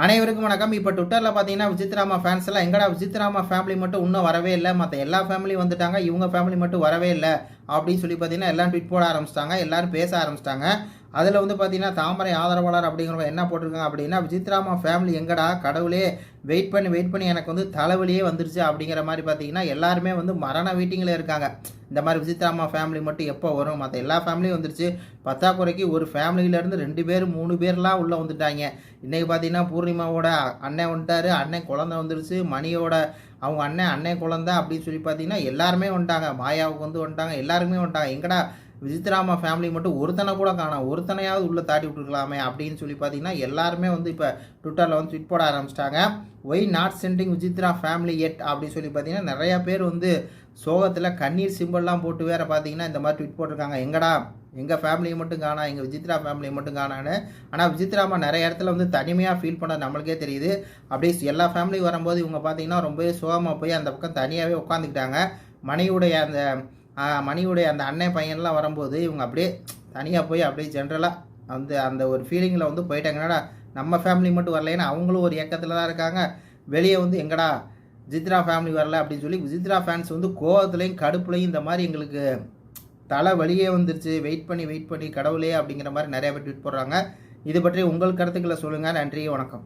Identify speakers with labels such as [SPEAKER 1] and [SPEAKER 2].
[SPEAKER 1] அனைவருக்கும் வணக்கம். இப்போ ட்விட்டரில் பார்த்தீங்கன்னா விஜித்ராமா ஃபேன்ஸ் எல்லாம் எங்கடா விஜித்ராமா ஃபேமிலி மட்டும் இன்னும் வரவே இல்லை? மற்ற எல்லா ஃபேமிலியும் வந்துட்டாங்க இவங்க ஃபேமிலி மட்டும் வரவே இல்லை அப்படின்னு சொல்லி பார்த்தீங்கன்னா எல்லாம் ட்விட் போட ஆரம்பிச்சிட்டாங்க எல்லாரும் பேச ஆரம்பிச்சிட்டாங்க. அதில் வந்து பார்த்தீங்கன்னா தாமரை ஆதரவாளர் அப்படிங்கிறவங்க என்ன போட்டிருக்காங்க அப்படின்னா விஜித்ராமா ஃபேமிலி எங்கடா? கடவுளே வெயிட் பண்ணி வெயிட் பண்ணி எனக்கு வந்து தலைவலியே வந்துருச்சு அப்படிங்கிற மாதிரி பார்த்தீங்கன்னா எல்லாருமே வந்து மரண வெயிட்டிங்கில் இருக்காங்க. இந்த மாதிரி விஜித்ராமா ஃபேமிலி மட்டும் எப்போ வரும்? மற்ற எல்லா ஃபேமிலியும் வந்துருச்சு. பத்தாக்குறைக்கு ஒரு ஃபேமிலியிலேருந்து ரெண்டு பேர் மூணு பேர்லாம் உள்ளே வந்துட்டாங்க. இன்றைக்கி பார்த்தீங்கன்னா பூர்ணிமாவோட அண்ணன் வந்துட்டாரு. அண்ணன் குழந்தை வந்துருச்சு. மணியோட அவங்க அண்ணன் அண்ணன் குழந்தை அப்படின்னு சொல்லி பார்த்தீங்கன்னா எல்லாருமே வந்துட்டாங்க. மாயாவுக்கு வந்து வந்துட்டாங்க. எல்லாருமே வந்துட்டாங்க. எங்கடா விசித்ராமா ஃபேமிலி மட்டும் ஒருத்தனை கூட காணோம் ஒருத்தனையாவது உள்ளே தாட்டி விட்டுருக்கலாமே அப்படின்னு சொல்லி பார்த்தீங்கன்னா எல்லாருமே வந்து இப்போ ட்விட்டரில் வந்து ட்விட் போட ஆரம்பிச்சிட்டாங்க. Why not sending Vichitra family எட் அப்படின்னு சொல்லி பார்த்தீங்கன்னா நிறையா பேர் வந்து சோகத்தில் கண்ணீர் சிம்பிள்லாம் போட்டு வேற பார்த்தீங்கன்னா இந்த மாதிரி ட்விட் போட்டிருக்காங்க. எங்கடா? எங்கள் ஃபேமிலியை மட்டும் காணா எங்கள் விஜித்ரா ஃபேமிலியை மட்டும் காணான்னு. ஆனால் விஜித்ராமா நிறைய இடத்துல வந்து தனிமையாக ஃபீல் பண்ண நம்மளுக்கே தெரியுது. அப்படியே எல்லா ஃபேமிலியும் வரும்போது இவங்க பார்த்தீங்கன்னா ரொம்பவே சோகமாக போய் அந்த பக்கம் தனியாகவே உட்காந்துக்கிட்டாங்க மனைவியுடைய அந்த மணியுடைய அந்த அண்ணன் பையன்லாம் வரும்போது இவங்க அப்படியே தனியாக போய் அப்படியே ஜென்ரலாக வந்து அந்த ஒரு ஃபீலிங்கில் வந்து போயிட்டாங்க. என்னடா நம்ம ஃபேமிலி மட்டும் வரலைன்னா அவங்களும் ஒரு இயக்கத்தில் தான் இருக்காங்க. வெளியே வந்து எங்கடா ஜித்ரா ஃபேமிலி வரல அப்படின்னு சொல்லி ஜித்ரா ஃபேன்ஸ் வந்து கோவத்துலேயும் கடுப்புலையும் இந்த மாதிரி எங்களுக்கு தலை வலியே வந்துருச்சு. வெயிட் பண்ணி வெயிட் பண்ணி கடவுளே அப்படிங்கிற மாதிரி நிறைய பேர் ட்வீட் போடுறாங்க. இது பற்றி உங்கள் கருத்துக்களை சொல்லுங்கள் நன்றி வணக்கம்.